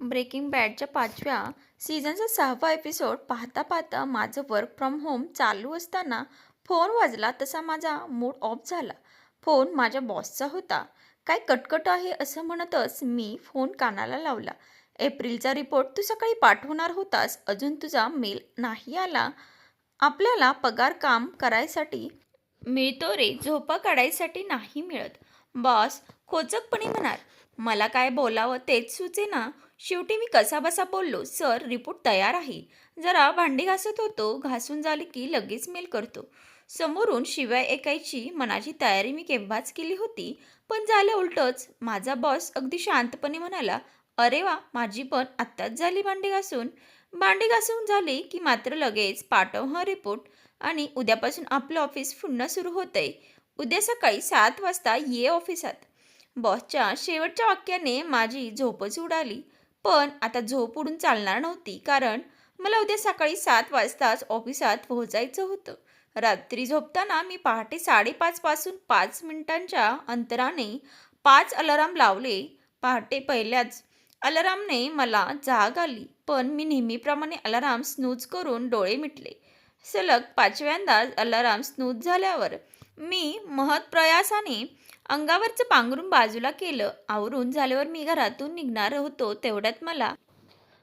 Breaking बॅडच्या पाचव्या सीझनचा सहावा episode पाहता पाहता माझं वर्क फ्रॉम होम चालू असताना फोन वाजला तसा माझा मूड ऑफ झाला. फोन माझ्या बॉसचा होता. काय कटकट आहे असं म्हणतच मी फोन कानाला लावला. एप्रिलचा रिपोर्ट तू सकाळी पाठवणार होतास अजून तुझा मेल नाही आला. आपल्याला पगार काम करायसाठी मिळतो रे झोपा काढायसाठी नाही मिळत. बॉस खोचकपणे म्हणाल मला काय बोलावं तेच सुचेना. शेवटी मी कसाबसा बोललो सर रिपोर्ट तयार आहे. जरा भांडी घासत होतो घासून झाले की लगेच मेल करतो. समोरून शिवाय ऐकायची मनाची तयारी मी केव्हाच केली होती पण झालं उलटंच. माझा बॉस अगदी शांतपणे म्हणाला अरे वा माझी पण आत्ताच झाली भांडी घासून. भांडी घासून झाली की मात्र लगेच पाठव हा रिपोर्ट. आणि उद्यापासून आपलं ऑफिस पुन्हा सुरू होतंय. उद्या सकाळी सात वाजता ये ऑफिसात. बॉसच्या शेवटच्या वाक्याने माझी झोपच उडाली. पण आता झोप उडून चालणार नव्हती कारण मला उद्या सकाळी सात वाजताच ऑफिसात पोहोचायचं होतं. रात्री झोपताना मी पहाटे साडेपाचपासून पाच मिनिटांच्या अंतराने पाच अलाराम लावले. पहाटे पहिल्याच अलारामने मला जाग आली पण मी नेहमीप्रमाणे अलाराम स्नूज करून डोळे मिटले. सलग पाचव्यांदा अलाराम स्नूज झाल्यावर मी महत्प्रयासाने अंगावरचं पांघरून बाजूला केलं. आवरून झाल्यावर मी घरातून निघणार होतो तेवढ्यात मला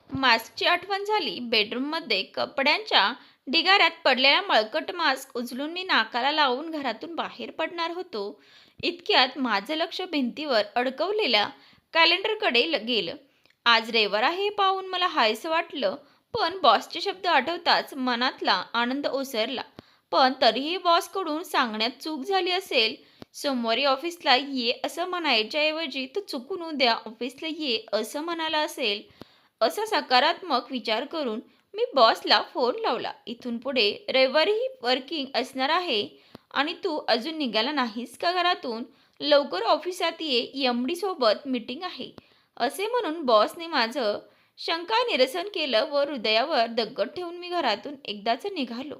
मास्कची आठवण झाली. बेडरूममध्ये कपड्यांच्या ढिगाऱ्यात पडलेला मळकट मास्क उचलून मी नाकाला लावून घरातून बाहेर पडणार होतो. इतक्यात माझं लक्ष भिंतीवर अडकवलेल्या कॅलेंडरकडे ल- गेलं. आज रविवार आहे हे पाहून मला हायसं वाटलं पण बॉसचे शब्द आठवताच मनातला आनंद ओसरला. पण तरीही बॉसकडून सांगण्यात चूक झाली असेल. सोमवारी ऑफिसला ये असं म्हणायच्या ऐवजी चुकून उद्या ऑफिसला ये असं म्हणाला असेल. असा सकारात्मक विचार करून मी बॉसला फोन लावला. इथून पुढे रविवारीही वर्किंग असणार आहे. आणि तू अजून निघाला नाहीस का घरातून? लवकर ऑफिसात ये एम डीसोबत मीटिंग आहे. असे म्हणून बॉसने माझं शंका निरसन केलं व हृदयावर दगड ठेवून मी घरातून एकदाच निघालो.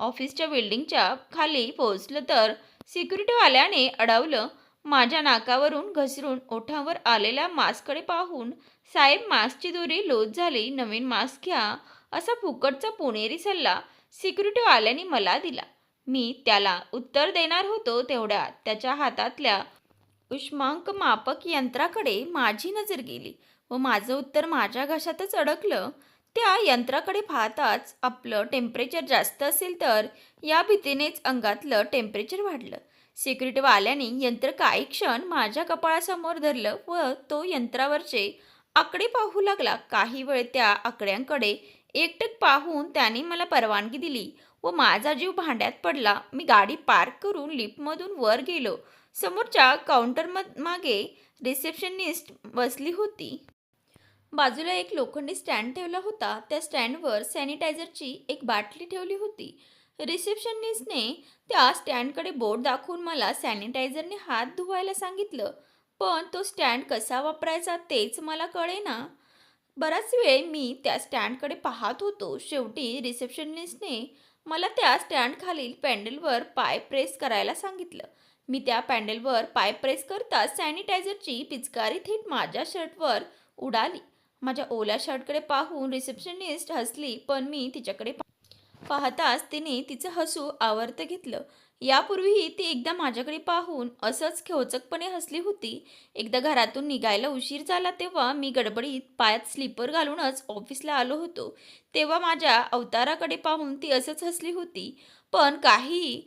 ऑफिसच्या बिल्डिंगच्या खाली पोहोचलं तर सिक्युरिटीवाल्याने अडवलं. माझ्या नाकावरून घसरून ओठावर आलेल्या मास्ककडे पाहून साहेब मास्कची दोरी लोज झाली नवीन मास्क घ्या. असा फुकटचा पुणेरी सल्ला सिक्युरिटीवाल्याने मला दिला. मी त्याला उत्तर देणार होतो तेवढ्यात त्याच्या हातातल्या उष्मांक मापक यंत्राकडे माझी नजर गेली व माझं उत्तर माझ्या घशातच अडकलं. त्या यंत्राकडे पाहताच आपलं टेम्परेचर जास्त असेल तर या भीतीनेच अंगातलं टेम्परेचर वाढलं. सिक्युरिटीवाल्याने यंत्र काही क्षण माझ्या कपाळासमोर धरलं व तो यंत्रावरचे आकडे पाहू लागला. काही वेळ त्या आकड्यांकडे एकटक पाहून त्याने मला परवानगी दिली व माझा जीव भांड्यात पडला. मी गाडी पार्क करून लिफ्टमधून वर गेलो. समोरच्या काउंटर मागे रिसेप्शनिस्ट बसली होती. बाजूला एक लोखंडी स्टँड ठेवला होता. त्या स्टँडवर सॅनिटायझरची एक बाटली ठेवली होती. रिसेप्शनिस्टने त्या स्टँडकडे बोर्ड दाखवून मला सॅनिटायझरने हात धुवायला सांगितलं. पण तो स्टँड कसा वापरायचा तेच मला कळेना. बराच वेळ मी त्या स्टँडकडे पाहत होतो. शेवटी रिसेप्शनिस्टने मला त्या स्टँडखालील पॅन्डलवर पाय प्रेस करायला सांगितलं. मी त्या पॅन्डलवर पाय प्रेस करता सॅनिटायझरची पिचकारी थेट माझ्या शर्टवर उडाली. माझ्या ओल्या शर्टकडे पाहून रिसेप्शनिस्ट हसली पण मी तिच्याकडे पाहताच तिने तिचं हसू आवर्त घेतलं. यापूर्वीही ती एकदा माझ्याकडे पाहून असंच खेवचकपणे हसली होती. एकदा घरातून निघायला उशीर झाला तेव्हा मी गडबडीत पायात स्लीपर घालूनच ऑफिसला आलो होतो. तेव्हा माझ्या अवताराकडे पाहून ती असंच हसली होती. पण काही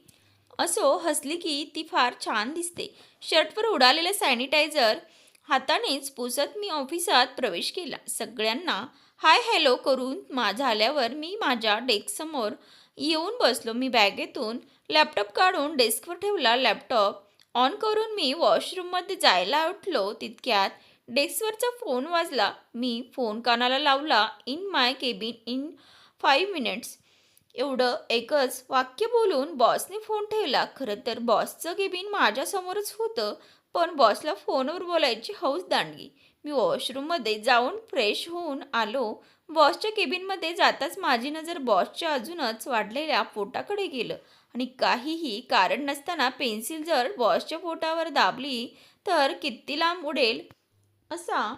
असो हसली की ती फार छान दिसते. शर्टवर उडालेलं सॅनिटायझर हातानेच पुसत मी ऑफिसात प्रवेश केला. सगळ्यांना हाय हॅलो करून मा झाल्यावर मी माझ्या डेस्कसमोर येऊन बसलो. मी बॅगेतून लॅपटॉप काढून डेस्कवर ठेवला. लॅपटॉप ऑन करून मी वॉशरूममध्ये जायला उठलो. तितक्यात डेस्कवरचा फोन वाजला. मी फोन कानाला लावला. In my cabin in five minutes. एवढं एकच वाक्य बोलून बॉसने फोन ठेवला. खरं तर बॉसचं केबिन माझ्यासमोरच होतं. पण बॉसला फोनवर बोलायची हौस दांडगी. मी वॉशरूममध्ये जाऊन फ्रेश होऊन आलो. बॉसच्या केबिनमध्ये जाताच माझी नजर बॉसच्या अजूनच वाढलेल्या पोटाकडे गेलं. आणि काहीही कारण नसताना पेन्सिल जर बॉसच्या पोटावर दाबली तर किती लांब उडेल? असा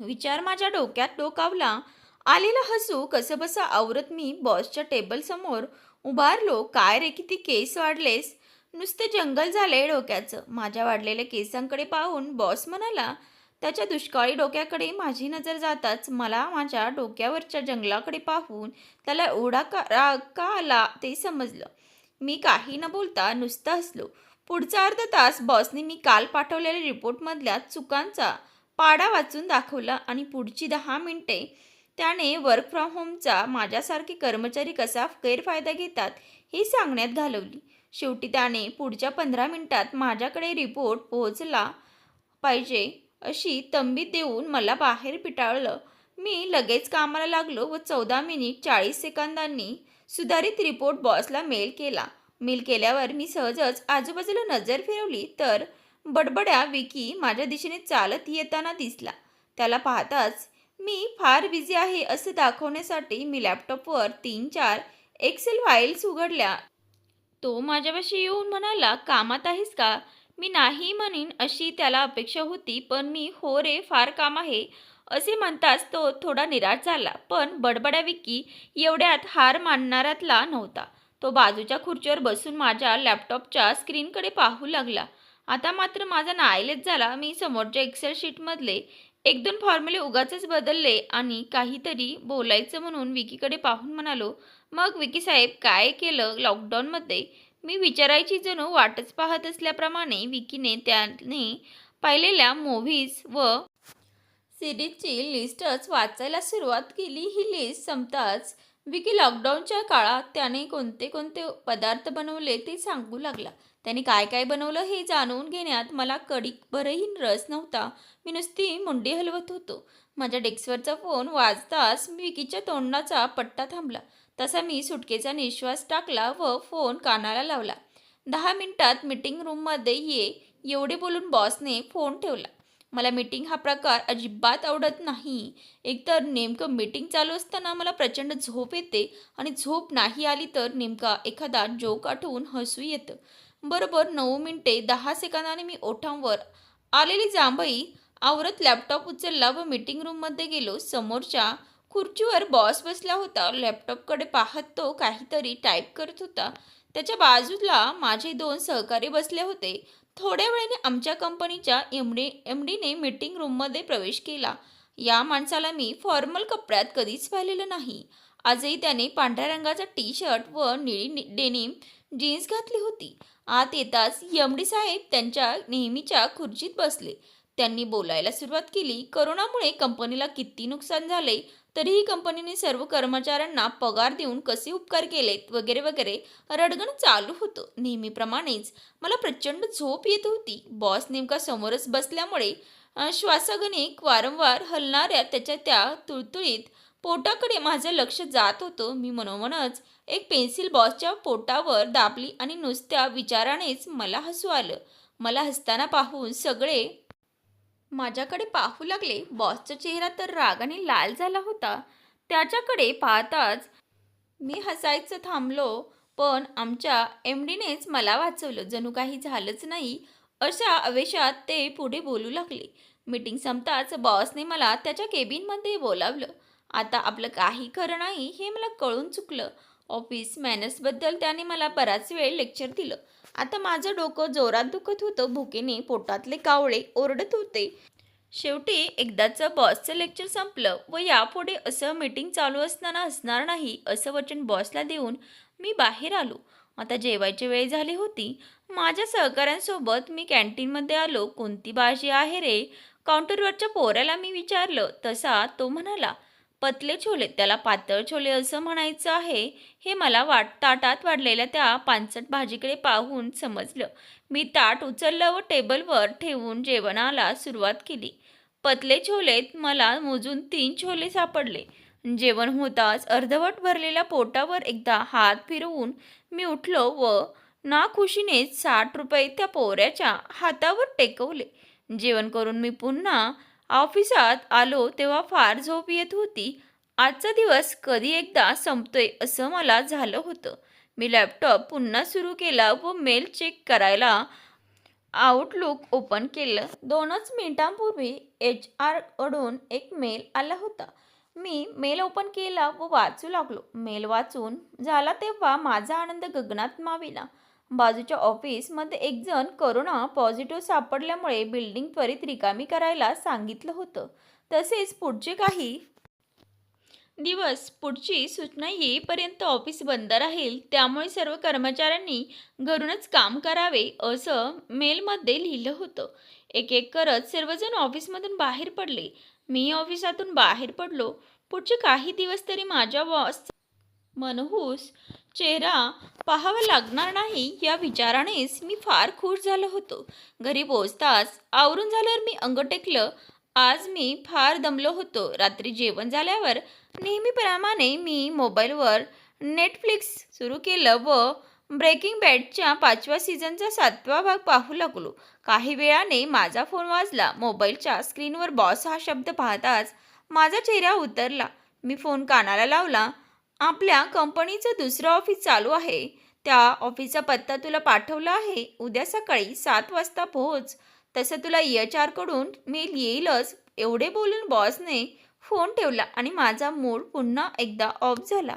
विचार माझ्या डोक्यात डोकावला. आलेला हसू कसंबसं आवरत मी बॉसच्या टेबलसमोर उभारलो. काय रे किती केस वाढलेस? नुसते जंगल झाले डोक्याचं. माझ्या वाढलेल्या केसांकडे पाहून बॉस म्हणाला त्याच्या दुष्काळी डोक्याकडे माझी नजर जाताच मला माझ्या डोक्यावरच्या जंगलाकडे पाहून त्याला एवढा का राग का आला ते समजलं. मी काही न बोलता नुसतं हसलो. पुढचा अर्धा तास बॉसने मी काल पाठवलेल्या रिपोर्टमधल्या चुकांचा पाडा वाचून दाखवला आणि पुढची दहा मिनिटे त्याने वर्क फ्रॉम होमचा माझ्यासारखे कर्मचारी कसा गैरफायदा घेतात हे सांगण्यात घालवली. शेवटी त्याने पुढच्या पंधरा मिनिटात माझ्याकडे रिपोर्ट पोहोचला पाहिजे अशी तंबी देऊन मला बाहेर पिटाळलं. मी लगेच कामाला लागलो व चौदा मिनिट चाळीस सेकंदांनी सुधारित रिपोर्ट बॉसला मेल केला. मेल केल्यावर मी सहजच आजूबाजूला नजर फिरवली तर बडबड्या विकी माझ्या दिशेने चालत येताना दिसला. त्याला पाहताच मी फार बिझी आहे असं दाखवण्यासाठी मी लॅपटॉपवर तीन चार एक्सेल फाईल्स उघडल्या. तो माझ्यापाशी येऊन म्हणाला कामात आहेस का? मी नाही म्हणीन अशी त्याला अपेक्षा होती पण मी हो रे फार काम आहे. असे म्हणताच तो थोडा निराश झाला पण बडबड्या विकी एवढ्यात हार मानणाऱ्यातला नव्हता. तो बाजूच्या खुर्चीवर बसून माझ्या लॅपटॉपच्या स्क्रीनकडे पाहू लागला. आता मात्र माझा नाईलेज झाला. मी समोरच्या एक्सेल शीटमधले एक दोन फॉर्म्युले उगाचच बदलले आणि काहीतरी बोलायचं म्हणून विकीकडे पाहून म्हणालो मग विकी साहेब काय केलं लॉकडाऊनमध्ये मी विचारायची जणू वाटच पाहत असल्याप्रमाणे विकीने त्याने पाहिलेल्या मूव्हीज व सिरीजची लिस्टच वाचायला सुरुवात केली. ही लिस्ट संपताच विकी लॉकडाऊनच्या काळात त्याने कोणते कोणते पदार्थ बनवले ते सांगू लागला. त्याने काय काय बनवलं हे जाणून घेण्यात मला कडिकभरही रस नव्हता. मी नुसती मुंडी हलवत होतो. माझ्या डेस्कवरचा फोन वाजताच विकीच्या तोंडाचा पट्टा थांबला. तसा मी सुटकेचा निश्वास टाकला व फोन कानाला लावला. दहा मिनिटात मीटिंग रूममध्ये ये एवढे बोलून बॉसने फोन ठेवला. मला मीटिंग हा प्रकार अजिबात आवडत नाही. एकतर नेमकं मीटिंग चालू असताना मला प्रचंड झोप येते आणि झोप नाही आली तर नेमका एखादा जोक आठवून हसू येतं. बरोबर नऊ मिनिटे दहा सेकंदाने मी ओठांवर आलेली जांभई आवरत लॅपटॉप उचलला व मीटिंग रूममध्ये गेलो. समोरच्या खुर्चीवर बॉस बसला होता. लॅपटॉपकडे पाहत तो काहीतरी टाईप करत होता. त्याच्या बाजूला माझे दोन सहकारी बसले होते. थोड्या वेळाने आमच्या कंपनीच्या एम डी एम डीने मीटिंग रूममध्ये प्रवेश केला. या माणसाला मी फॉर्मल कपड्यात कधीच पाहिलेलं नाही. आजही त्याने पांढऱ्या रंगाचा टी शर्ट व निळी डेनिम जीन्स घातली होती. आत येताच एम डी साहेब त्यांच्या नेहमीच्या खुर्चीत बसले. त्यांनी बोलायला सुरुवात केली. करोनामुळे कंपनीला किती नुकसान झाले तरीही कंपनीने सर्व कर्मचाऱ्यांना पगार देऊन कसे उपकार केलेत वगैरे वगैरे रडगण चालू होतं. नेहमीप्रमाणेच मला प्रचंड झोप येत होती. बॉस नेमका समोरच बसल्यामुळे अं, श्वासागणिक वारंवार हलणाऱ्या त्याच्या त्या तुळतुळीत पोटाकडे माझं लक्ष जात होतं. मी मनोमनच एक पेन्सिल बॉसच्या पोटावर दाबली आणि नुसत्या विचारानेच मला हसू आलं. मला हसताना पाहून सगळे माझ्याकडे पाहू लागले बॉसचा चेहरा तर रागाने लाल झाला होता. त्याच्याकडे पाहताच मी हसायचं थांबलो पण आमच्या एम डीनेच मला वाचवलं. जणू काही झालंच नाही अशा आवेशात ते पुढे बोलू लागले. मीटिंग संपताच बॉसने मला त्याच्या केबिनमध्ये बोलावलं. आता आपलं काही खरं नाही हे मला कळून चुकलं. ऑफिस मॅनर्सबद्दल त्याने मला बराच वेळ लेक्चर दिलं. आता माझं डोकं जोरात दुखत होतं भुकेने पोटातले कावळे ओरडत होते. शेवटी एकदाचं बॉसचं लेक्चर संपलं व यापुढे असं मीटिंग चालू असताना असणार नाही असं वचन बॉसला देऊन मी बाहेर आलो. आता जेवायची वेळ झाली होती. माझ्या सहकाऱ्यांसोबत मी कॅन्टीनमध्ये आलो. कोणती भाजी आहे रे? काउंटरवरच्या पोऱ्याला मी विचारलं. तसा तो म्हणाला पतले छोले त्याला पातळ छोले असं म्हणायचं आहे हे मला वाट ताटात वाढलेल्या त्या पानसट भाजीकडे पाहून समजलं. मी ताट उचललं व टेबलवर ठेवून जेवणाला सुरुवात केली. पतले छोलेत मला मोजून तीन छोले सापडले. जेवण होताच अर्धवट भरलेल्या पोटावर एकदा हात फिरवून मी उठलो व नाखुशीनेच साठ रुपये त्या पोऱ्याच्या हातावर टेकवले. जेवण करून मी पुन्हा ऑफिसात आलो तेव्हा फार झोप येत होती. आजचा दिवस कधी एकदा संपतोय असं मला झालं होतं. मी लॅपटॉप पुन्हा सुरू केला व मेल चेक करायला आउटलुक ओपन केलं. दोनच मिनिटांपूर्वी एच आरकडून एक मेल आला होता. मी मेल ओपन केला व वाचू लागलो. मेल वाचून झाला तेव्हा माझा आनंद गगनात माविला. बाजूच्या ऑफिसमध्ये एक जण करोना पॉझिटिव्ह सापडल्यामुळे बिल्डिंग त्वरित रिकामी करायला सांगितलं होतं. तसेच पुढचे काही दिवस पुढची सूचना येईपर्यंत ऑफिस बंद राहील त्यामुळे सर्व कर्मचाऱ्यांनी घरूनच काम करावे असं मेलमध्ये लिहिलं होतं. एक एक करत सर्वजण ऑफिसमधून बाहेर पडले. मी ऑफिसातून बाहेर पडलो. पुढचे काही दिवस तरी माझ्या बॉस मनहूस चेहरा पाहावा लागणार नाही या विचारानेच मी फार खुश झालो होतो. घरी पोहोचताच आवरून झाल्यावर मी अंग टेकलं. आज मी फार दमलो होतो. रात्री जेवण झाल्यावर नेहमीप्रमाणे मी मोबाईलवर नेटफ्लिक्स सुरू केलं व ब्रेकिंग बॅडच्या पाचव्या सीझनचा सातवा भाग पाहू लागलो. काही वेळाने माझा फोन वाजला. मोबाईलच्या स्क्रीनवर बॉस हा शब्द पाहताच माझा चेहरा उतरला. मी फोन कानाला लावला. आपल्या कंपनीचं दुसरं ऑफिस चालू आहे. त्या ऑफिसचा पत्ता तुला पाठवला आहे. उद्या सकाळी सात वाजता पोहोच. तसं तुला एच आरकडून मेल येईलच. एवढे बोलून बॉसने फोन ठेवला आणि माझा मूड पुन्हा एकदा ऑफ झाला.